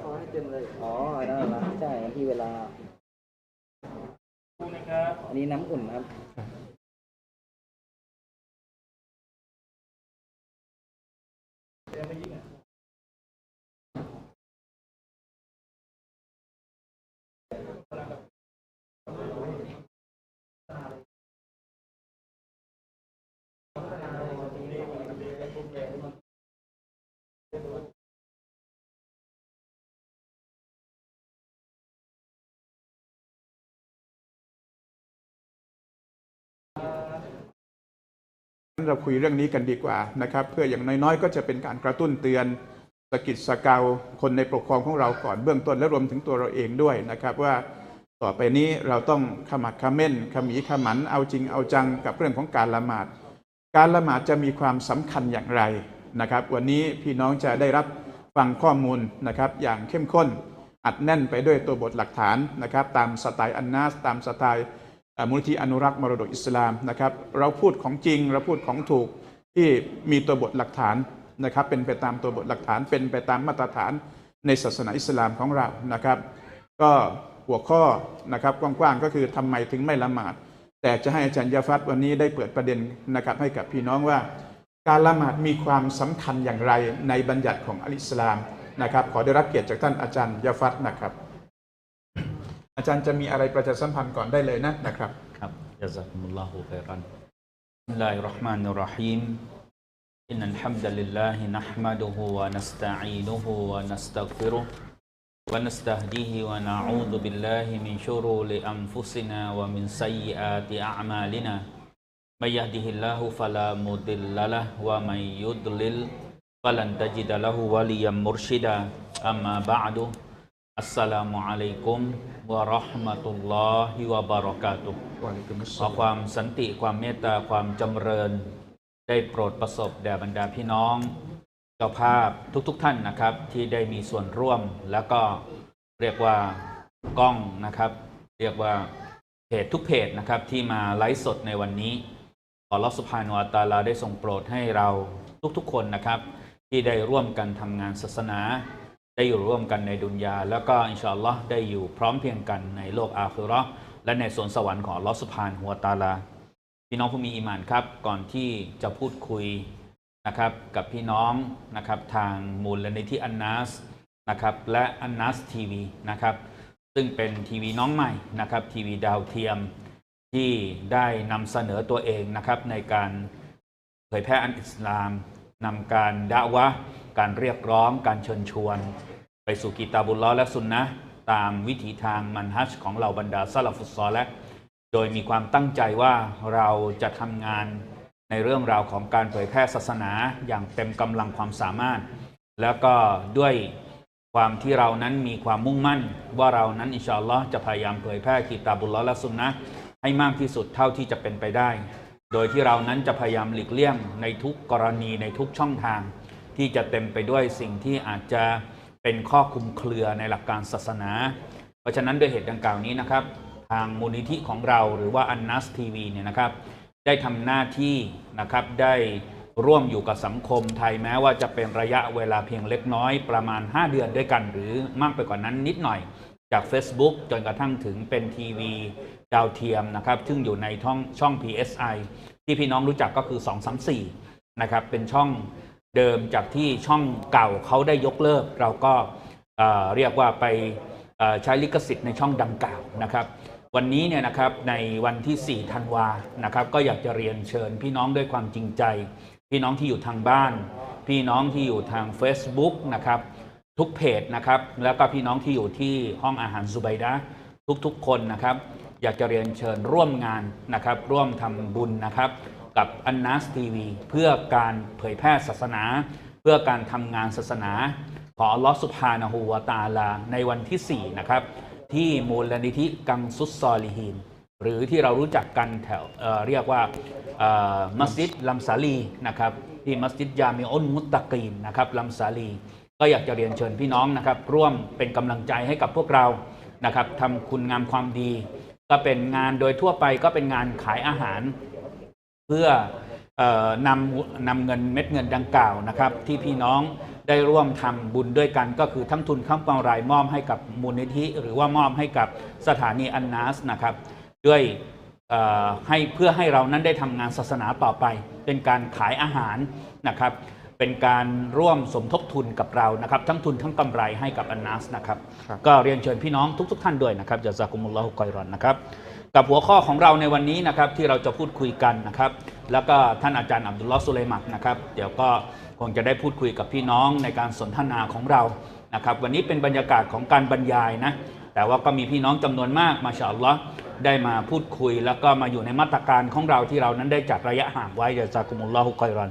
เอาให้เต็มเลย อ๋อนั่นละใช่วันที่เวลา อันนี้น้ำอุ่นครับ เราคุยเรื่องนี้กันดีกว่านะครับ เพื่ออย่างน้อยๆ ก็จะเป็นการกระตุ้นเตือนสกิดสกาวคนในปกครองของเราก่อนเบื้องต้นและรวมถึงตัวเราเองด้วยนะครับ ว่าต่อไปนี้เราต้องขมักเขม้นขมีขมันเอาจริงเอาจังกับเรื่องของการละหมาด การละหมาดจะมีความสำคัญอย่างไรนะครับ วันนี้พี่น้องจะได้รับฟังข้อมูลนะครับ อย่างเข้มข้นอัดแน่นไปด้วยตัวบทหลักฐานนะครับ ตามสไตล์อันนาสตามสไตล์ มูลที่อนุรักษ์มรดกอิสลามนะครับ เราพูดของจริง เราพูดของถูกที่มีตัวบทหลักฐานนะครับ เป็นไปตามตัวบทหลักฐาน เป็นไปตามมาตรฐานในศาสนาอิสลามของเรานะครับ ก็หัวข้อนะครับกว้างๆก็คือทำไมถึงไม่ละหมาด แต่จะให้อาจารย์ยาฟัดวันนี้ได้เปิดประเด็นนะครับให้กับพี่น้องว่า การละหมาดมีความสำคัญอย่างไรในบัญญัติของอัลอิสลามนะครับ ขอได้รับเกียรติจากท่านอาจารย์ยาฟัดนะครับ อาจารย์จะมีอะไรประชาสัมพันธ์ก่อนได้เลยนะนะครับครับจาซักุมุลลอฮุไครันบิสมิลลาฮิรเราะห์มานิรเราะฮีมอินนัลฮัมดุลิลลาฮินะห์มะดุฮุวะนัสตะอีนุฮุวะ นัสตัฆฟิรุฮ์วะนัสตะฮดีฮิวะนะอูซุบิลลาฮิมินชุรูริอันฟุซินาวะมินซัยยิอาติอะอ์มาลินามัยยะฮดิฮิลลาฮุฟะลามุดิลละละฮ์วะมัยยุดลิลฟะลันตะจิดะละฮุวะลิยัมมุรชิดาอัมมาบะอ์ดุอัสสลามุอะลัยกุมวะเราะห์มะตุลลอฮิวะบะเราะกาตุฮ์วะอะลัยกุมุสขสอลามความสันติความเมตตาความจำเริญ ได้โปรดประสบแด่บรรดาพี่น้องเจ้าภาพทุกๆทท่านนะครับ ที่ได้มีส่วนร่วมแล้วก็เรียกว่ากล้องนะครับ เรียกว่าเพจทุกเพจนะครับ ที่มาไลฟ์สดในวันนี้ ขอรับสุภานุวาตาลาได้ทรงโปรดให้เราทุกๆคนนะครับ ที่ได้ร่วมกันทำงานศาสนา ได้อยู่ร่วมกันในดุนยา แล้วก็อินชาอัลลอฮ์ได้อยู่พร้อมเพียงกันในโลกอาคิเราะห์และในสวนสวรรค์ของลอสุภานุวตาลา พี่น้องผู้มีอีมานครับ ก่อนที่จะพูดคุยนะครับกับพี่น้องนะครับทางมูลนิธิอันนัสนะครับและอันนัสทีวีนะครับซึ่งเป็นทีวีน้องใหม่นะครับทีวีดาวเทียมที่ได้นำเสนอตัวเองนะครับในการเผยแพร่อันอิสลามนำการดะวะ การเรียกร้อง การเชิญชวน ไปสู่กิตาบุลลอและสุนนะตามวิถีทางมันฮัจญ์ของเหล่าบรรดาซาลาฟุตซอลและ โดยมีความตั้งใจว่าเราจะทำงานในเรื่องราวของการเผยแพร่ศาสนาอย่างเต็มกำลังความสามารถ แล้วก็ด้วยความที่เรานั้นมีความมุ่งมั่น ว่าเรานั้นอินชาอัลลอฮ์จะพยายามเผยแพร่กิตาบุลลอและสุนนะให้มากที่สุดเท่าที่จะเป็นไปได้ โดยที่เรานั้นจะพยายามหลีกเลี่ยงในทุกกรณีในทุกช่องทาง ที่จะเต็มไปด้วยสิ่งที่อาจจะเป็นข้อคุมเครือในหลักการศาสนา เพราะฉะนั้นด้วยเหตุดังกล่าวนี้นะครับ ทางมูลนิธิของเราหรือว่าอันนัสทีวีเนี่ยนะครับ ได้ทำหน้าที่นะครับได้ร่วมอยู่กับสังคมไทยแม้ว่าจะเป็นระยะเวลาเพียงเล็กน้อยประมาณ 5 เดือนด้วยกัน หรือมากไปกว่านั้นนิดหน่อย จาก Facebook จนกระทั่งถึงเป็นทีวีดาวเทียมนะครับ ซึ่งอยู่ในช่องช่อง PSI ที่พี่น้องรู้จักก็คือ 234 นะครับ เป็นช่อง เดิมจากที่ช่องเก่าเขาได้ยกเลิก เราก็เรียกว่าไปใช้ลิขสิทธิ์ในช่องดังกล่าวนะครับวันนี้เนี่ยนะครับในวันที่ 4 ธันวานะครับก็อยากจะเรียนเชิญพี่น้องด้วยความจริงใจ พี่น้องที่อยู่ทางบ้าน พี่น้องที่อยู่ทาง Facebook นะครับทุกเพจนะครับแล้วก็พี่น้องที่อยู่ที่ห้องอาหารซูไบดะทุกๆคนนะครับ อยากจะเรียนเชิญร่วมงานนะครับร่วมทำบุญนะครับ กับอันนัสทีวีเพื่อการเผยแพร่ศาสนา เพื่อการทำงานศาสนาของอัลลอฮฺสุบฮานะฮูวตาลา ในวันที่ 4 นะครับ ที่มูลนิธิกังซุสซอลิฮีนหรือที่เรารู้จักกันแถวเเรียกว่ามัสยิดลัมซาลีนะครับที่มัสยิดยามิอุนมุตตะกีนนะครับลัมซาลี ก็อยากจะเรียนเชิญพี่น้องนะครับ ร่วมเป็นกำลังใจให้กับพวกเรานะครับทำคุณงามความดี ก็เป็นงานโดยทั่วไปก็เป็นงานขายอาหาร เพื่อเออนำนำเงินเม็ดเงินดังกล่าวนะครับ ที่พี่น้องได้ร่วมทำบุญด้วยกันก็คือทั้งทุนทั้งกำไรมอบให้กับมูลนิธิ หรือว่ามอบให้กับสถานีอันนัสนะครับ ด้วยเอ่อให้เพื่อให้เรานั้นได้ทำงานศาสนาต่อไป เป็นการขายอาหารนะครับ เป็นการร่วมสมทบทุนกับเรานะครับ ทั้งทุนทั้งกำไรให้กับอันนัสนะครับครับ ก็เรียนเชิญพี่น้องทุก ๆ ท่านด้วยนะครับจะซากุมุลลอฮุกอยรอนนะครับ กับหัวข้อของเราในวันนี้นะครับที่เราจะพูดคุยกันนะครับ แล้วก็ท่านอาจารย์อับดุลลอฮ์สุเลมัดนะครับเดี๋ยวก็คงจะได้พูดคุยกับพี่น้องในการสนทนาของเรานะครับ วันนี้เป็นบรรยากาศของการบรรยายนะแต่ว่าก็มีพี่น้องจำนวนมากมาชาอัลลอฮ์ได้มาพูดคุย แล้วก็มาอยู่ในมาตรการของเราที่เรานั้นได้จัดระยะห่างไว้จะซากุมุลลอฮุกอยรอน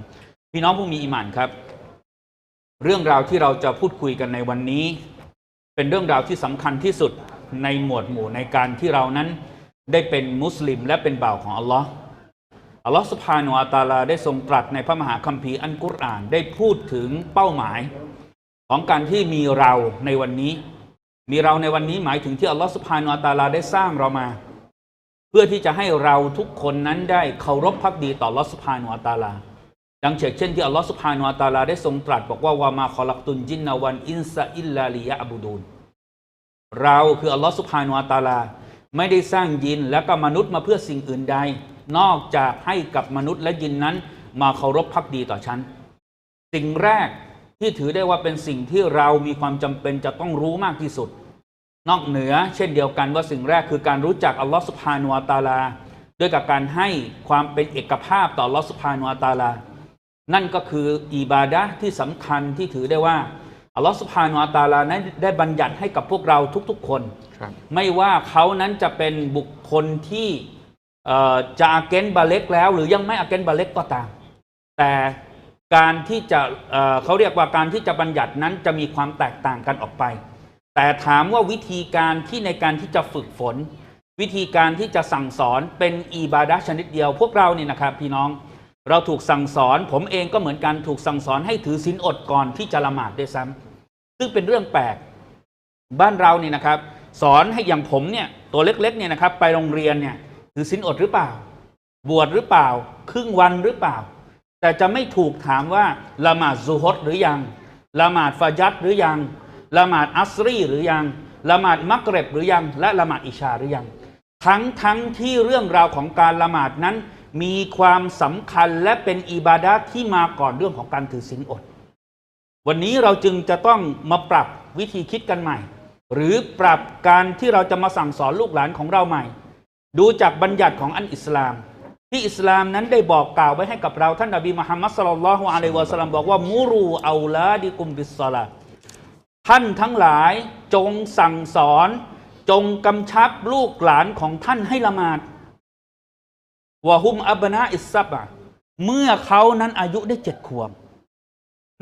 พี่น้องผู้มีอิมานครับ เรื่องราวที่เราจะพูดคุยกันในวันนี้ เป็นเรื่องราวที่สำคัญที่สุดในหมวดหมู่ในการที่เรานั้น ได้เป็นมุสลิมและเป็นบ่าวของอัลลอฮ์อัลลอฮ์สุภาโนอาตาลาได้ทรงตรัสในพระมหาคัมภีร์อันกุรอานได้พูดถึงเป้าหมาย ของการที่มีเราในวันนี้ มีเราในวันนี้หมายถึงที่อัลลอฮ์สุภาโนอาตาลาได้สร้างเรามา เพื่อที่จะให้เราทุกคนนั้นได้เคารพพักดีต่ออัลลอฮ์สุภาโนอาตาลาดังเช่นเช่นที่อัลลอฮ์สุบฮานุวะตาลาได้ทรงตรัสบอกว่าวามาคอลักตุนจินนาวันอินซาอิลลาลิยะอบูดูนเราคืออัลลอฮ์สุบฮานุวะตาลา ไม่ได้สร้างยินและก็มนุษย์มาเพื่อสิ่งอื่นใด นอกจากให้กับมนุษย์และยินนั้นมาเคารพพักดีต่อฉัน สิ่งแรกที่ถือได้ว่าเป็นสิ่งที่เรามีความจำเป็นจะต้องรู้มากที่สุด นอกเหนือเช่นเดียวกันว่าสิ่งแรกคือการรู้จักอัลลอฮ์สุบฮานุวตาลา ด้วยกับการให้ความเป็นเอกภาพต่ออัลลอฮ์สุบฮานุวตาลา นั่นก็คืออิบาดะที่สำคัญที่ถือได้ว่า อัลลอฮฺสุบฮานุอัตาลานั้นได้บัญญัติให้กับพวกเราทุกๆ คนครับไม่ว่าเขานั้นจะเป็นบุคคลที่เอ่อจะอาเกนบาเล็กแล้ว หรือยังไม่อาเกนบาเล็กก็ตาม แต่การที่จะเอ่อเขาเรียกว่าการที่จะบัญญัตินั้นจะมีความแตกต่างกันออกไป แต่ถามว่าวิธีการที่ในการที่จะฝึกฝน วิธีการที่จะสั่งสอนเป็นอิบาดะห์ชนิดเดียว พวกเราเนี่ยนะครับพี่น้องเราถูกสั่งสอน ผมเองก็เหมือนกันถูกสั่งสอนให้ถือศีลอดก่อนที่จะละหมาดด้วยซ้ำ ซึ่งเป็นเรื่องแปลกบ้านเราเนี่ยนะครับ สอนให้อย่างผมเนี่ยตัวเล็กๆเนี่ยนะครับ ไปโรงเรียนเนี่ยถือศีลอดหรือเปล่า บวชหรือเปล่า ครึ่งวันหรือเปล่า แต่จะไม่ถูกถามว่าละหมาดซูฮดหรือยังละหมาดฟาจัดหรือยังละหมาดอัสรีหรือยังละหมาดมักเรบหรือยัง และละหมาดอิชาหรือยัง ทั้งทั้งที่เรื่องราวของการละหมาดนั้น มีความสำคัญและเป็นอิบาดะที่มาก่อนเรื่องของการถือศีลอด วันนี้เราจึงจะต้องมาปรับวิธีคิดกันใหม่ หรือปรับการที่เราจะมาสั่งสอนลูกหลานของเราใหม่ ดูจากบัญญัติของอันอิสลาม ที่อิสลามนั้นได้บอกกล่าวไว้ให้กับเราท่านนบีมุฮัมมัดสลลัลลอฮุอะลัยวะสัลลัมบอกว่ามูรูเอาลาดิกุมบิสซาลาท่านทั้งหลายจงสั่งสอน จงกำชับลูกหลานของท่านให้ละหมาดวะฮุมอับนาอิสซับะเมื่อเขานั้นอายุได้เจ็ดขวบ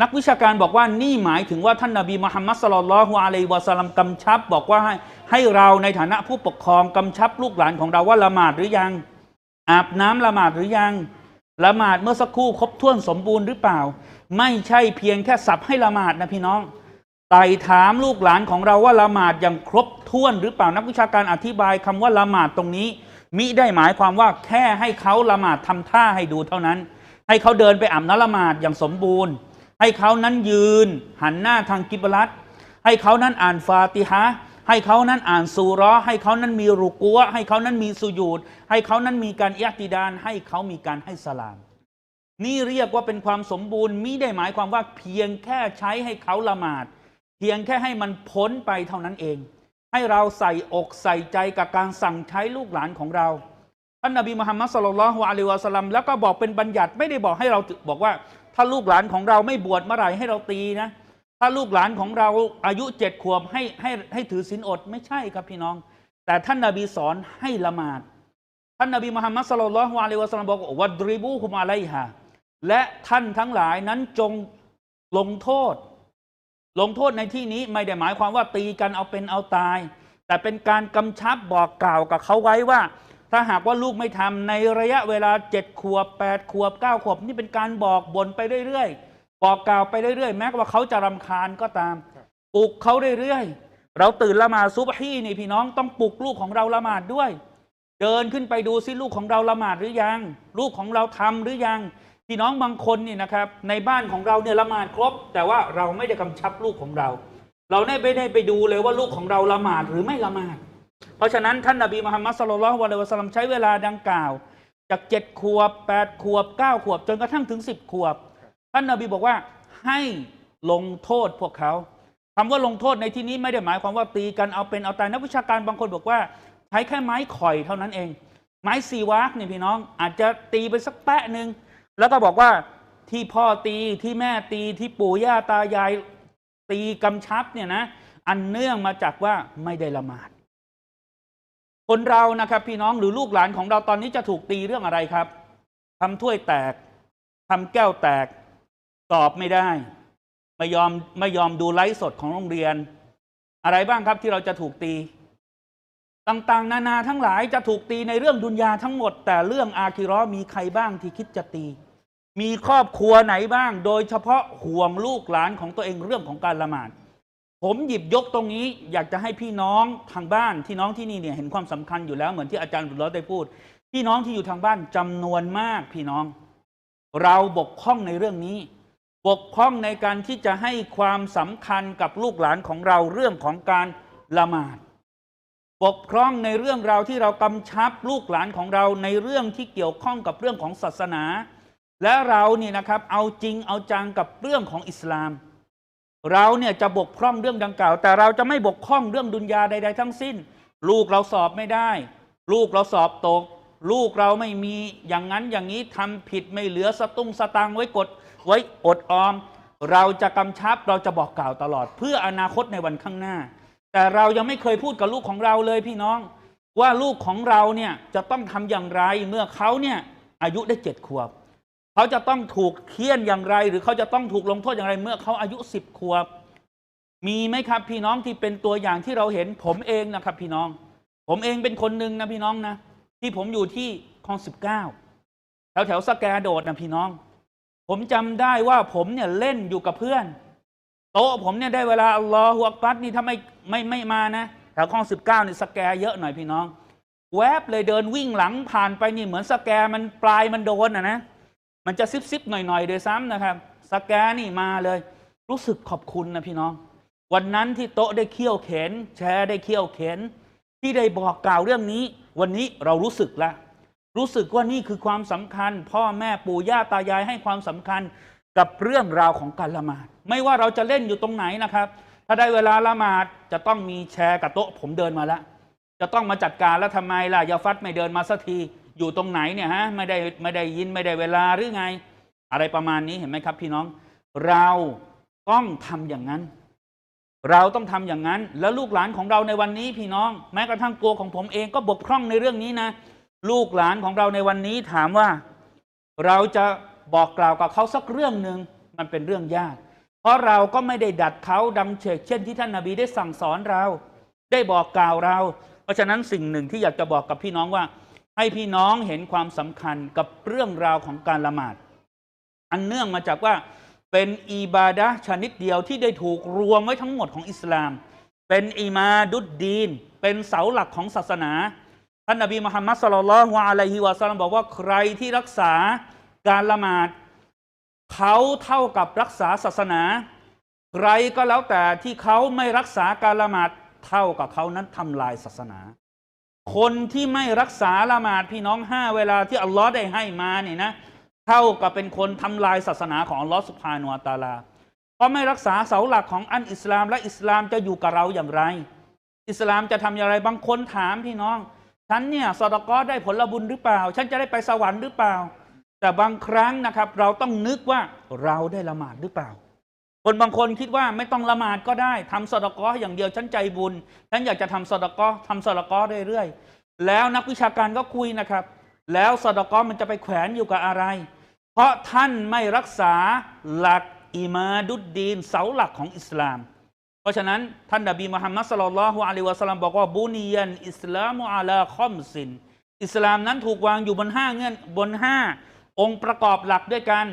นักวิชาการบอกว่านี่หมายถึงว่าท่านนาบีมุฮัมมัดสลลัลฮุอะลัยวะสัลลัมกำชับ บอกว่าให้ให้เราในฐานะผู้ปกครองกำชับลูกหลานของเราว่าละหมาดหรือยัง อาบน้ำละหมาดหรือยังละหมาดเมื่อสักครู่ครบถ้วนสมบูรณ์หรือเปล่า ไม่ใช่เพียงแค่สับให้ละหมาดนะพี่น้องไต่ถามลูกหลานของเราว่าละหมาดอย่างครบถ้วนหรือเปล่านักวิชาการอธิบายคำว่าละหมาดตรงนี้ มิได้หมายความว่าแค่ให้เขาละหมาดทำท่าให้ดูเท่านั้น ให้เขาเดินไปอาบน้ำละหมาดอย่างสมบูรณ์ ให้เขานั้นยืนหันหน้าทางกิบลัตให้เขานั้นอ่านฟาติฮะให้เขานั้นอ่านซูราะห์ให้เขานั้นมีรุกัวให้เขานั้นมีสุญูดให้เขานั้นมีการอิยติดาน ให้เขามีการให้สลาม นี่เรียกว่าเป็นความสมบูรณ์มิได้หมายความว่าเพียงแค่ใช้ให้เขาละหมาด เพียงแค่ให้มันพ้นไปเท่านั้นเอง ให้เราใส่อกใส่ใจกับการสั่งใช้ลูกหลานของเราท่านนบีมุฮัมมัดสลลัลลอฮุอะลัยฮิวะสัลลัมแล้วก็บอกเป็นบัญญัติไม่ได้บอกให้เราบอกว่า ถ้าลูกหลานของเราไม่บวชเมื่อไหร่ให้เราตีนะ ถ้าลูกหลานของเราอายุเจ็ดขวบให้ให้ให้ถือศีลอดไม่ใช่ครับพี่น้อง แต่ท่านนบีสอนให้ละหมาด ท่านนบีมุฮัมมัดสลลัลฮุอะลัยฮิวะสลลัมบอกว่าวัดริบูฮุมอะลัยฮาและท่านทั้งหลายนั้นจงลงโทษ ลงโทษในที่นี้ไม่ได้หมายความว่าตีกันเอาเป็นเอาตาย แต่เป็นการกำชับบอกกล่าวกับเขาไว้ว่า ถ้าหากว่าลูกไม่ทำในระยะเวลาเจ็ดขวบแปดขวบเก้าขวบนี่เป็นการบอกบ่นไปเรื่อยๆบอกกล่าวไปเรื่อยๆ แม้ว่าเขาจะรำคาญก็ตามปลุกเขาเรื่อยๆ เราตื่นละหมาดซุบฮีนี่พี่น้องต้องปลุกลูกของเราละหมาดด้วย เดินขึ้นไปดูซิลูกของเราละหมาดหรือยัง ลูกของเราทำหรือยังพี่น้องบางคนนี่นะครับ ในบ้านของเราเนี่ยละหมาดครบ แต่ว่าเราไม่ได้กำชับลูกของเรา เราไม่ได้ไปดูเลยว่าลูกของเราละหมาดหรือไม่ละหมาด เพราะฉะนั้นท่านนบีมุฮัมมัดสุลลัลลอฮุอะลัยวะสัลลัมใช้เวลาดังกล่าว จากเจ็ดขวบแปดขวบเก้าขวบ จนกระทั่งถึงสิบขวบ ท่านนบีบอกว่าให้ลงโทษพวกเขาคำว่าลงโทษในที่นี้ไม่ได้หมายความว่าตีกันเอาเป็นเอาตายนักวิชาการบางคนบอกว่าใช้แค่ไม้ข่อยเท่านั้นเอง ไม้ซีวากเนี่ยพี่น้อง อาจจะตีไปสักแปะหนึ่งแล้วก็บอกว่าที่พ่อตีที่แม่ตีที่ปู่ย่าตายายตีกำชับเนี่ยนะอันเนื่องมาจากว่าไม่ได้ละหมาด คนเรานะครับ พี่น้องหรือลูกหลานของเราตอนนี้จะถูกตีเรื่องอะไรครับทำถ้วยแตกทำแก้วแตก สอบไม่ได้ ไม่ยอมไม่ยอมดูไลฟ์สดของโรงเรียน อะไรบ้างครับที่เราจะถูกตี ต่างๆ นานาทั้งหลายจะถูกตีในเรื่องดุนยาทั้งหมด แต่เรื่องอาคิเรอมีใครบ้างที่คิดจะตี มีครอบครัวไหนบ้าง โดยเฉพาะห่วงลูกหลานของตัวเองเรื่องของการละหมาด ผมหยิบยกตรงนี้ อยากจะให้พี่น้องทางบ้านที่น้องที่นี่เนี่ยเห็นความสำคัญอยู่แล้วเหมือนที่อาจารย์บุญรอดได้พูด พี่น้องที่อยู่ทางบ้านจำนวนมากพี่น้อง เราบกพร่องในเรื่องนี้ บกพร่องในการที่จะให้ความสำคัญกับลูกหลานของเราเรื่องของการละหมาดบกพร่องในเรื่องราวที่เรากำชับลูกหลานของเราในเรื่องที่เกี่ยวข้องกับเรื่องของศาสนา และเราเนี่ยนะครับเอาจริงเอาจังกับเรื่องของอิสลาม เราเนี่ยจะบกพร่องเรื่องดังกล่าว แต่เราจะไม่บกพร่องเรื่องดุนยาใด ๆ ทั้งสิ้น ลูกเราสอบไม่ได้ ลูกเราสอบตก ลูกเราไม่มีอย่างนั้นอย่างนี้ทำผิดไม่เหลือสตุ้งสตังไว้กดไว้อดออม เราจะกำชับเราจะบอกกล่าวตลอด เพื่ออนาคตในวันข้างหน้า แต่เรายังไม่เคยพูดกับลูกของเราเลยพี่น้อง ว่าลูกของเราเนี่ยจะต้องทำอย่างไรเมื่อเขาเนี่ยอายุได้เจ็ดขวบ เขาจะต้องถูกเคี่ยนอย่างไร หรือเขาจะต้องถูกลงโทษอย่างไรเมื่อเขาอายุสิบขวบ มีไหมครับพี่น้องที่เป็นตัวอย่างที่เราเห็นผมเองนะครับ พี่น้อง ผมเองเป็นคนหนึ่งนะพี่น้องนะ ที่ผมอยู่ที่คลองสิบเก้าแถวแถวสแกโดดนะพี่น้อง ผมจำได้ว่าผมเนี่ยเล่นอยู่กับเพื่อน โต๊ะผมเนี่ยได้เวลาอัลลอฮฺอักบัดนี่ถ้าไม่ไม่ไม่มานะแถวคลองสิบเก้านี่สแกเยอะหน่อยพี่น้อง แวบเลยเดินวิ่งหลังผ่านไปนี่เหมือนสแกมันปลายมันโดนอะนะ มันจะซิบซิบหน่อยๆโดยซ้ำนะครับสแกนนี่มาเลย รู้สึกขอบคุณนะพี่น้อง วันนั้นที่โต๊ะได้เคี่ยวเข็น แชร์ได้เคี่ยวเข็น ที่ได้บอกกล่าวเรื่องนี้ วันนี้เรารู้สึกละรู้สึกว่านี่คือความสำคัญ พ่อแม่ปู่ย่าตายายให้ความสำคัญกับเรื่องราวของการละหมาด ไม่ว่าเราจะเล่นอยู่ตรงไหนนะครับ ถ้าได้เวลาละหมาดจะต้องมีแชร์กับโต๊ะผมเดินมาแล้วจะต้องมาจัดการแล้วทำไมล่ะยาฟัดไม่เดินมาสักที อยู่ตรงไหนเนี่ยฮะไม่ได้ไม่ได้ยินไม่ได้เวลาหรือไง อะไรประมาณนี้เห็นไหมครับ พี่น้อง เราต้องทำอย่างนั้น เราต้องทำอย่างนั้น แล้วลูกหลานของเราในวันนี้พี่น้อง แม้กระทั่งตัวของผมเองก็บกพร่องในเรื่องนี้นะ ลูกหลานของเราในวันนี้ถามว่า เราจะบอกกล่าวกับเขาสักเรื่องหนึ่งมันเป็นเรื่องยาก เพราะเราก็ไม่ได้ดัดเขาดังเฉกเช่นที่ท่านนาบีได้สั่งสอนเรา ได้บอกกล่าวเรา เพราะฉะนั้นสิ่งหนึ่งที่อยากจะบอกกับพี่น้องว่า ให้พี่น้องเห็นความสำคัญกับเรื่องราวของการละหมาด อันเนื่องมาจากว่าเป็นอิบาดะชนิดเดียวที่ได้ถูกรวมไว้ทั้งหมดของอิสลาม เป็นอิมาดุดดีน เป็นเสาหลักของศาสนา ท่านนบีมุฮัมมัดสุลลัลฮวอะลัยฮิวะสัลลัมบอกว่าใครที่รักษาการละหมาด เขาเท่ากับรักษาศาสนา ใครก็แล้วแต่ที่เขาไม่รักษาการละหมาดเท่ากับเขานั้นทำลายศาสนา คนที่ไม่รักษาละหมาดพี่น้องห้าเวลาที่อัลลอฮ์ได้ให้มาเนี่ยนะเท่ากับเป็นคนทำลายศาสนาของอัลลอฮ์สุภาโนตาลาเพราะไม่รักษาเสาหลักของอันอิสลามและอิสลามจะอยู่กับเราอย่างไร อิสลามจะทำอย่างไรบางคนถามพี่น้อง ฉันเนี่ยสอดกอได้ผลบุญหรือเปล่า ฉันจะได้ไปสวรรค์หรือเปล่า แต่บางครั้งนะครับ เราต้องนึกว่าเราได้ละหมาดหรือเปล่า คนบางคนคิดว่าไม่ต้องละหมาดก็ได้ทำสอดกออย่างเดียวฉันใจบุญฉันอยากจะทำสอดกอทำสอดกอเรื่อยๆแล้วนักวิชาการก็คุยนะครับ แล้วสอดกอมันจะไปแขวนอยู่กับอะไร เพราะท่านไม่รักษาหลักอิมาดุดดีนเสาหลักของอิสลาม เพราะฉะนั้นท่านนบีมุฮัมมัดสลลัลลอฮุอะลัยวะสัลลัมบอกว่าบุนียันอิสลามุอาลาคอมซิน อิสลามนั้นถูกวางอยู่บนห้าเงื่อนบนห้าองค์ประกอบหลักด้วยกัน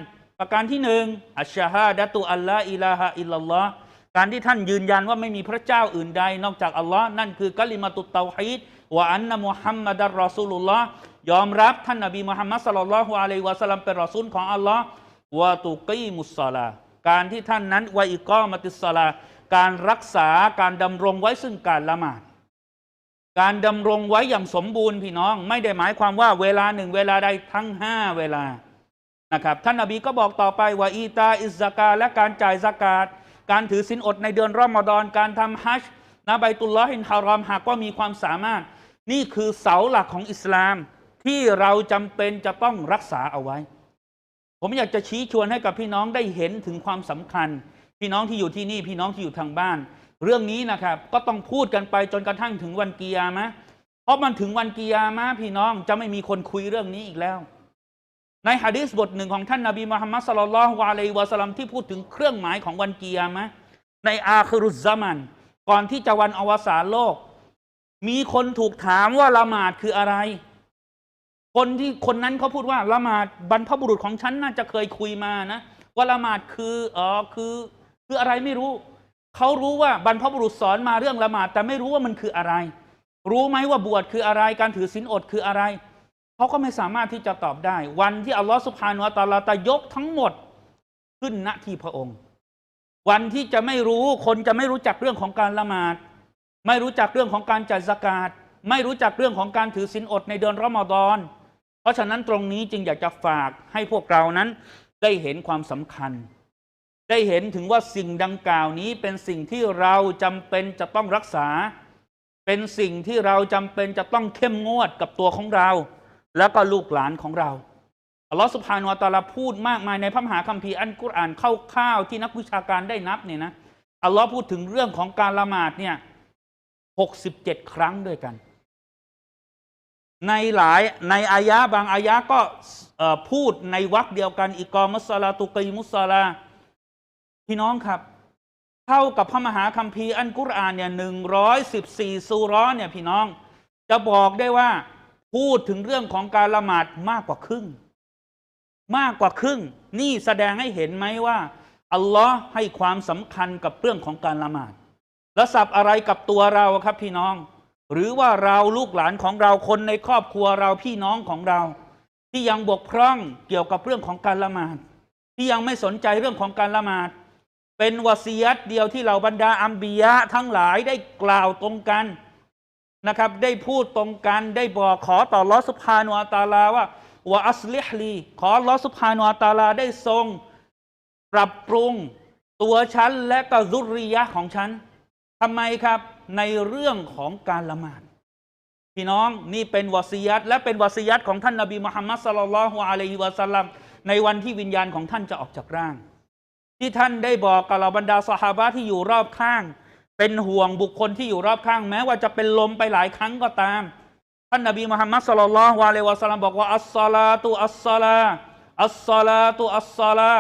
ประการที่หนึ่งอัชชาฮาดะตุอัลลอฮ์อิลาฮะอิลลัลลอฮ์การที่ท่านยืนยันว่าไม่มีพระเจ้าอื่นใด นอกจากอัลลอฮ์นั่นคือกะลิมาตุเตาฮีดวะอันนะมุฮัมมัดอัรรอซูลุลลอฮ์ยอมรับท่านนบีมุฮัมมัดสลลัลลอฮุอะลัยฮิวะสัลลัมเป็นรอซูลของอัลลอฮ์วะตุกีมุสซาลาการที่ท่านนั้นวะอิกอมติสซาลาการรักษาการดำรงไว้ซึ่งการละหมาดการดำรงไว้อย่างสมบูรณ์พี่น้อง ไม่ได้หมายความว่าเวลาหนึ่งเวลาใดทั้งห้าเวลา นะครับท่านนบีก็บอกต่อไปว่าอีตาอิสกาและการจ่ายสกาดการถือศีลอดในเดือนรอมฎอนการทำฮัจญ์นะไบตุลลอฮินฮารอมหากว่ามีความสามารถ นี่คือเสาหลักของอิสลามที่เราจำเป็นจะต้องรักษาเอาไว้ ผมอยากจะชี้ชวนให้กับพี่น้องได้เห็นถึงความสำคัญ พี่น้องที่อยู่ที่นี่พี่น้องที่อยู่ทางบ้าน เรื่องนี้นะครับก็ต้องพูดกันไปจนกระทั่งถึงวันกิยามะเพราะมันถึงวันกิยามะพี่น้องจะไม่มีคนคุยเรื่องนี้อีกแล้ว ในฮะดีษบทหนึ่งของท่านนบีมุฮัมมัดสลลัลลอฮุอะลัยฮิวะสัลลัมที่พูดถึงเครื่องหมายของวันกิยามะในอาครุซซามัน ก่อนที่จะวันอวสานโลก มีคนถูกถามว่าละหมาดคืออะไร คนที่คนนั้นเขาพูดว่าละหมาดบรรพบุรุษของฉันน่าจะเคยคุยมานะว่าละหมาดคือเออคือคืออะไรไม่รู้ เขารู้ว่าบรรพบุรุษสอนมาเรื่องละหมาด แต่ไม่รู้ว่ามันคืออะไร รู้ไหมว่าบวชคืออะไร การถือศีลอดคืออะไร เขาก็ไม่สามารถที่จะตอบได้ วันที่อัลลอฮฺสุบฮานุวะตาลาตะยกทั้งหมดขึ้นณที่พระองค์ วันที่จะไม่รู้คนจะไม่รู้จักเรื่องของการละหมาด ไม่รู้จักเรื่องของการจ่ายสกาดไม่รู้จักเรื่องของการถือศีลอดในเดือนรอมฎอน เพราะฉะนั้นตรงนี้จึงอยากจะฝากให้พวกเรานั้นได้เห็นความสำคัญ ได้เห็นถึงว่าสิ่งดังกล่าวนี้เป็นสิ่งที่เราจำเป็นจะต้องรักษา เป็นสิ่งที่เราจำเป็นจะต้องเข้มงวดกับตัวของเรา แล้วก็ลูกหลานของเราอัลลอฮฺสุบฮานุวะตาลาพูดมากมายในพระมหาคัมภีร์อันกุรอานเข้าๆที่นักวิชาการได้นับเนี่ยนะอัลลอฮ์พูดถึงเรื่องของการละหมาดเนี่ยหกสิบเจ็ดครั้งด้วยกัน ในหลายในอายะบางอายะก็พูดในวรรคเดียวกันอีกอมัสลาตุกีมุสลาพี่น้องครับ เท่ากับพระมหาคัมภีร์อันกุรอานเนี่ยหนึ่งร้อยสิบสี่ซูราะห์เนี่ยพี่น้องจะบอกได้ว่า พูดถึงเรื่องของการละหมาดมากกว่าครึ่ง มากกว่าครึ่ง นี่แสดงให้เห็นไหมว่าอัลลอฮ์ให้ความสำคัญกับเรื่องของการละหมาดและสับอะไรกับตัวเราครับพี่น้อง หรือว่าเราลูกหลานของเราคนในครอบครัวเราพี่น้องของเรา ที่ยังบกพร่องเกี่ยวกับเรื่องของการละหมาด ที่ยังไม่สนใจเรื่องของการละหมาด เป็นวาซียัตเดียวที่เราบรรดาอัมบียะทั้งหลายได้กล่าวตรงกัน นะครับได้พูดตรงกันได้บอกขอต่อลอสุภานุอาตาลาว่าวะอัสลิฮลีขอลอสุภานุอาตาลาได้ทรง ปรับปรุงตัวฉันและก็ซุริยะของฉันทำไมครับในเรื่องของการละหมาดพี่น้องนี่เป็นวาซียัตและเป็นวาซียัตของท่านนบีมุฮัมมัดสลลัลฮุอะลัยฮิวะสัลลัมในวันที่วิญญาณของท่านจะออกจากร่าง ที่ท่านได้บอกกับเหล่าบรรดาสหาบะที่อยู่รอบข้าง เป็นห่วงบุคคลที่อยู่รอบข้างแม้ว่าจะเป็นลมไปหลายครั้งก็ตาม ท่านนบีมุฮัมมัดสลลัลลอฮุอะลัยฮิวะสลลัมบอกว่าอัสซาลาตุอัสซาลาอัสซาลาตุอัสซาลา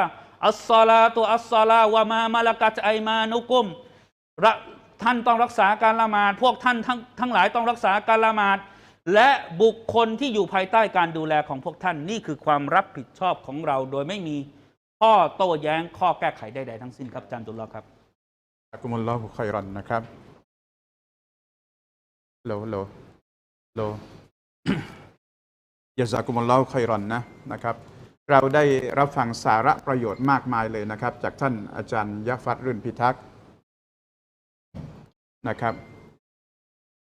อัสซาลาตุอัสซาลาวะมามะลกัตไอมานุกุมท่านต้องรักษาการละหมาด พวกท่านทั้งทั้งหลายต้องรักษาการละหมาด และบุคคลที่อยู่ภายใต้การดูแลของพวกท่านนี่คือความรับผิดชอบของเราโดยไม่มีข้อโต้แย้งข้อแก้ไขใดๆทั้งสิ้นครับอาจารย์ตุลลอครับ อักุมุลลอฮุคอยรอนนะครับโลโลโลยาซากุมุลลอฮุคอยรอนนะนะครับ เราได้รับฟังสาระประโยชน์มากมายเลยนะครับ จากท่านอาจารย์ยะฟัดรื่นพิทักษ์นะครับ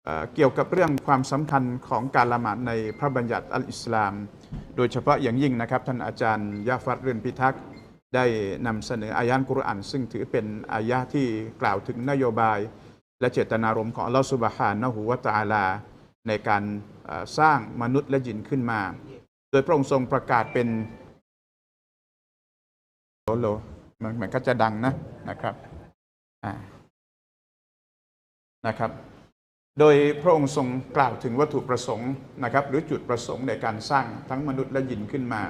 เเกี่ยวกับเรื่องความสำคัญของการละหมาดในพระบัญญัติอัลอิสลาม โดยเฉพาะอย่างยิ่งนะครับ ท่านอาจารย์ยะฟัดรื่นพิทักษ์ ได้นำเสนออายานกุรอานซึ่งถือเป็นอายะที่กล่าวถึงนโยบาย และเจตนารมณ์ของอัลลอฮฺสุบฮานะฮูวะตะอาลา ในการสร้างมนุษย์และยินขึ้นมา โดยพระองค์ทรงประกาศเป็นโลโลมันมันก็จะดังนะนะครับนะครับ โดยพระองค์ทรงกล่าวถึงวัตถุประสงค์นะครับ หรือจุดประสงค์ในการสร้างทั้งมนุษย์และยินขึ้นมา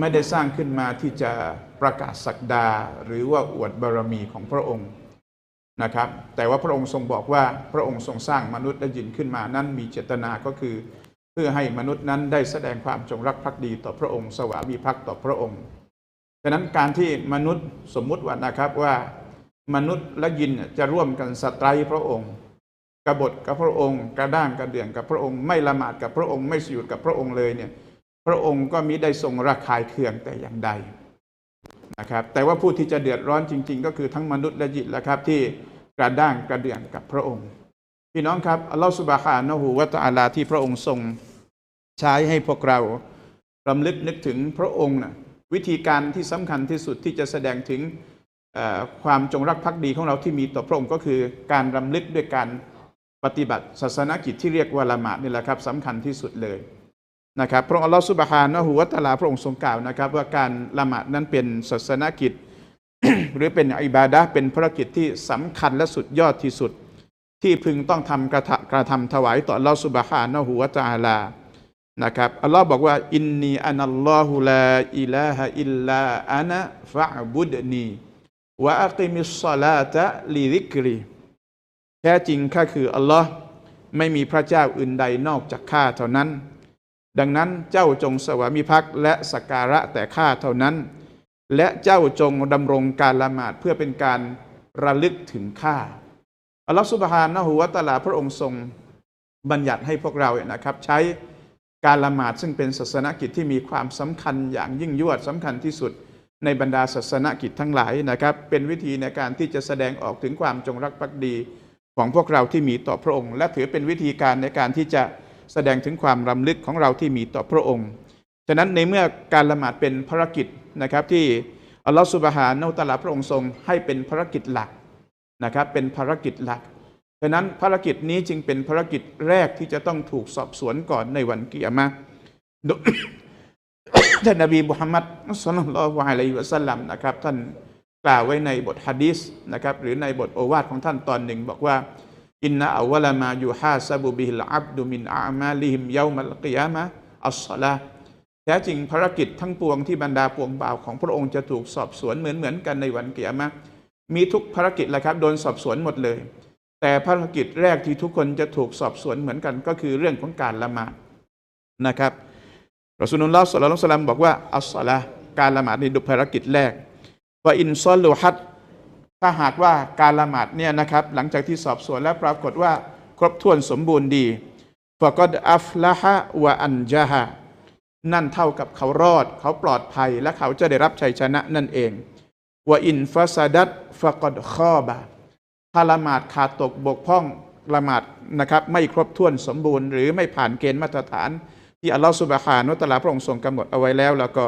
ไม่ได้สร้างขึ้นมาที่จะประกาศศักดา หรือว่าอวดบารมีของพระองค์นะครับ แต่ว่าพระองค์ทรงบอกว่าพระองค์ทรงสร้างมนุษย์และยินขึ้นมานั้นมีเจตนาก็คือ เพื่อให้มนุษย์นั้นได้แสดงความจงรักภักดีต่อพระองค์ สวามีภักดิ์ต่อพระองค์ฉะนั้นการที่มนุษย์สมมุติว่านะครับว่ามนุษย์และยินจะร่วมกันสไตรค์พระองค์กบฏกับพระองค์ กระด้างกระเดื่องกับพระองค์ ไม่ละหมาดกับพระองค์ไม่สยุดกับพระองค์เลยเนี่ย พระองค์ก็มิได้ทรงระคายเคืองแต่อย่างใดนะครับ แต่ว่าผู้ที่จะเดือดร้อนจริง ๆ ก็คือทั้งมนุษย์และจิตแหละครับ ที่กระด้างกระเดื่องกับพระองค์ พี่น้องครับอัลลอฮฺสุบฮานะฮูวะตะอาลาที่พระองค์ทรงใช้ให้พวกเรารำลึกนึกถึงพระองค์นะวิธีการที่สำคัญที่สุดที่จะแสดงถึงความจงรักภักดีของเราที่มีต่อพระองค์ก็คือการรำลึกด้วยการปฏิบัติศาสนกิจที่เรียกว่าละหมาดนี่แหละครับสำคัญที่สุดเลย นะครับพระองค์อัลลอฮฺสุบฮานะฮูวะตะอาลาพระองค์ทรงกล่าวนะครับ ว่าการละหมาดนั้นเป็นศาสนกิจ หรือเป็นอิบาดะเป็นภารกิจที่สำคัญและสุดยอดที่สุด ที่พึงต้องทำกระทกระทำถวายต่ออัลลอฮฺสุบฮานะฮูวะตะอาลานะครับอัลลอฮ์บอกว่าอินนีอานัลลอฮุลาอิลาฮะอิลลาอานะฟะบุดนีวะอักิมิสศอลาตะลิดิกรีแท้จริงข้าคืออัลลอฮ์ไม่มีพระเจ้าอื่นใดนอกจากข้าเท่านั้น ดังนั้นเจ้าจงสวามิภักดิ์และสักการะแต่ข้าเท่านั้น และเจ้าจงดำรงการละหมาดเพื่อเป็นการระลึกถึงข้าอัลลอฮฺสุบฮานะฮูวะตะอาลาพระองค์ทรงบัญญัติให้พวกเราเนี่ยนะครับ ใช้การละหมาดซึ่งเป็นศาสนกิจที่มีความสำคัญอย่างยิ่งยวดสำคัญที่สุดในบรรดาศาสนกิจทั้งหลายนะครับ เป็นวิธีในการที่จะแสดงออกถึงความจงรักภักดีของพวกเราที่มีต่อพระองค์ และถือเป็นวิธีการในการที่จะ แสดงถึงความรำลึกของเราที่มีต่อพระองค์ ฉะนั้นในเมื่อการละหมาดเป็นภารกิจนะครับที่อัลลอฮฺสุบฮานะฮูวะตาลาพระองค์ทรงให้เป็นภารกิจหลักนะครับเป็นภารกิจหลัก ฉะนั้นภารกิจนี้จึงเป็นภารกิจแรกที่จะต้องถูกสอบสวนก่อนในวันกิยามะท่านนบีมุฮัมมัดศ็อลลัลลอฮุอะลัยฮิวะสัลลัมนะครับท่านกล่าวไว้ในบทฮะดีษนะครับหรือในบทโอวาทของท่านตอนหนึ่งบอกว่า อินนาอาวะลามายูฮาซาบุบิฮิลอับดุมินอามาลิฮิมเยามัลกิยามะอัสศอลาแท้จริงภารกิจทั้งปวงที่บรรดาปวงบ่าวของพระองค์จะถูกสอบสวนเหมือนเหมือนๆกันในวันกิยามะมีทุกภารกิจแหละครับโดนสอบสวนหมดเลย แต่ภารกิจแรกที่ทุกคนจะถูกสอบสวนเหมือนกันก็คือเรื่องของการละหมาดนะครับรอสูลุลลอฮ์สัลลัลลอฮุอะลัยฮิวะสัลลัมบอกว่าอัสซอลาการละหมาดนี่ดูภารกิจแรกว่าอินซอลลูฮัด ถ้าหากว่าการละหมาดเนี่ยนะครับหลังจากที่สอบสวนแล้วปรากฏว่าครบถ้วนสมบูรณ์ดีฟะกดอัฟละฮะวะอันจาฮะนั่นเท่ากับเขารอด เขาปลอดภัยและเขาจะได้รับชัยชนะนั่นเองว่าอินฟาซาดัตฟะกดข้อบาถ้าละหมาดขาดตกบกพร่องละหมาดนะครับไม่ครบถ้วนสมบูรณ์หรือไม่ผ่านเกณฑ์มาตรฐาน ที่อัลลอฮฺสุบฮานุตะลาพระองค์ทรงกำหนดเอาไว้แล้ว แล้วก็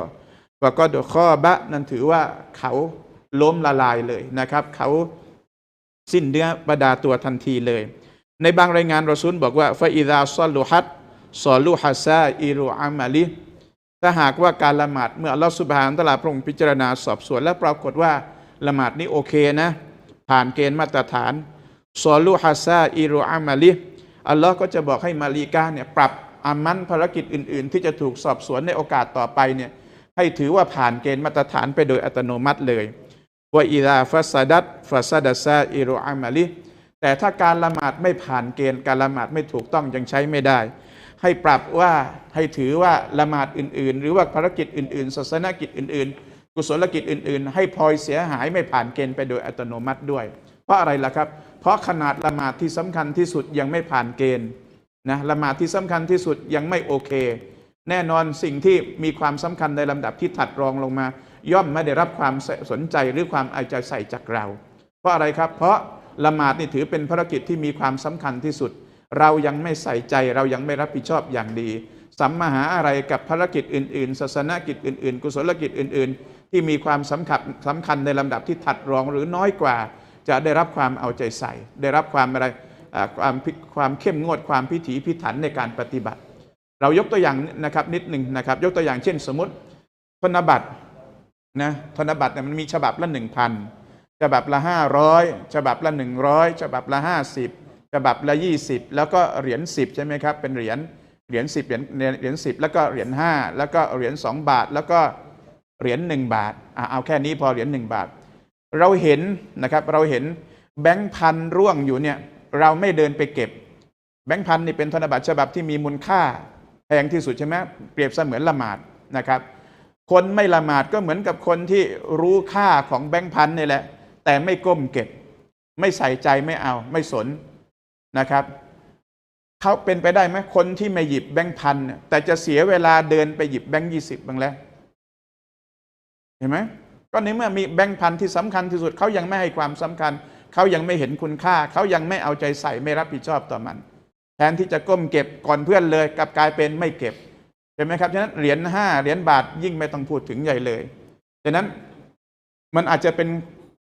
ฟะกดข้อบะนั่นถือว่าเขา ล้มละลายเลยนะครับเขาสิ้นเนื้อประดาตัวทันทีเลย ในบางรายงานรอซูลบอกว่าฟาอิดาซอลลุฮัดซอลูฮัซาอิรุอามาลิถ้าหากว่าการละหมาดเมื่ออัลลอฮฺสุบฮานตลาพระองค์พิจารณาสอบสวน และปรากฏว่าละหมาดนี้โอเคนะ ผ่านเกณฑ์มาตรฐานซอลูฮัซาอิรุอามาลิอัลลอฮ์ก็จะบอกให้มาลีกาเนี่ยปรับอามันภารกิจอื่น ๆ ที่จะถูกสอบสวนในโอกาสต่อไปเนี่ยให้ถือว่าผ่านเกณฑ์มาตรฐานไปโดยอัตโนมัติเลย ว่าอิดาฟัสดัตฟัสดัซาอิรุอามาลิแต่ถ้าการละหมาดไม่ผ่านเกณฑ์การละหมาดไม่ถูกต้องยังใช้ไม่ได้ ให้ปรับว่าให้ถือว่าละหมาดอื่น ๆ หรือว่าภารกิจอื่น ๆศาสนกิจอื่น ๆ กุศลกิจอื่น ๆ ให้พลอยเสียหายไม่ผ่านเกณฑ์ไปโดยอัตโนมัติด้วย เพราะอะไรล่ะครับ เพราะขนาดละหมาดที่สำคัญที่สุดยังไม่ผ่านเกณฑ์นะละหมาดที่สำคัญที่สุดยังไม่โอเค แน่นอนสิ่งที่มีความสำคัญในลำดับที่ถัดรองลงมา ย่อมไม่ได้รับความสนใจหรือความเอาใจใส่จากเรา เพราะอะไรครับ เพราะละหมาดนี่ถือเป็นภารกิจที่มีความสำคัญที่สุด เรายังไม่ใส่ใจเรายังไม่รับผิดชอบอย่างดี สัมมาหาอะไรกับภารกิจอื่นๆศาสนกิจอื่น ๆ กุศลกิจอื่น ๆ ที่มีความสำคัญสำคัญในลำดับที่ถัดรองหรือน้อยกว่า จะได้รับความเอาใจใส่ ได้รับความอะไรความความเข้มงวดความพิถีพิถันในการปฏิบัติ เรายกตัวอย่างนะครับนิดหนึ่งนะครับ ยกตัวอย่างเช่นสมมติธนบัตร นะธนบัตรเนี่ยมันมีฉบับละหนึ่งพันฉบับละห้าร้อยฉบับละหนึ่งร้อยฉบับละห้าสิบฉบับละยี่สิบแล้วก็เหรียญสิบใช่ไหมครับ เป็นเหรียญเหรียญสิบเหรียญเหรียญสิบแล้วก็เหรียญห้าแล้วก็เหรียญสองบาท แล้วก็เหรียญหนึ่งบาทอะเอาแค่นี้พอเหรียญหนึ่งบาท เราเห็นนะครับเราเห็นแบงค์พันร่วงอยู่เนี่ยเราไม่เดินไปเก็บ แบงค์พันนี่เป็นธนบัตรฉบับที่มีมูลค่าแพงที่สุดใช่ไหมเปรียบเสมือนละหมาดนะครับ คนไม่ละหมาดก็เหมือนกับคนที่รู้ค่าของแบงค์พันนี่แหละ แต่ไม่ก้มเก็บ ไม่ใส่ใจไม่เอา ไม่สนนะครับเขาเป็นไปได้ไหมคนที่ไม่หยิบแบงค์พันแต่จะเสียเวลาเดินไปหยิบแบงค์ยี่สิบบ้างแล้วเห็นไหมก็ในเมื่อมีแบงค์พันที่สำคัญที่สุดเขายังไม่ให้ความสำคัญเขายังไม่เห็นคุณค่าเขายังไม่เอาใจใส่ไม่รับผิดชอบต่อมัน แทนที่จะก้มเก็บก่อนเพื่อนเลยกลับกลายเป็นไม่เก็บ เห็นไหมครับ ฉะนั้นเหรียญห้าเหรียญบาทยิ่งไม่ต้องพูดถึงใหญ่เลย ฉะนั้นมันอาจจะเป็น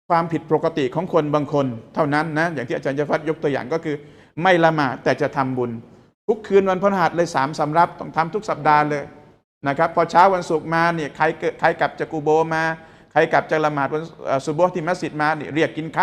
ความผิดปกติของคนบางคนเท่านั้นนะ อย่างที่อาจารย์ยฟัดยกตัวอย่างก็คือ ไม่ละหมาดแต่จะทำบุญ ทุกคืนวันพฤหัสเลยสามสำรับต้องทำทุกสัปดาห์เลยนะครับ พอเช้าวันศุกร์มาเนี่ยใครใครกลับจากกูโบมา ใครกลับจากละหมาดวันเอ่อซุโบที่มัสยิดมาเนี่ยเรียกกินข้าว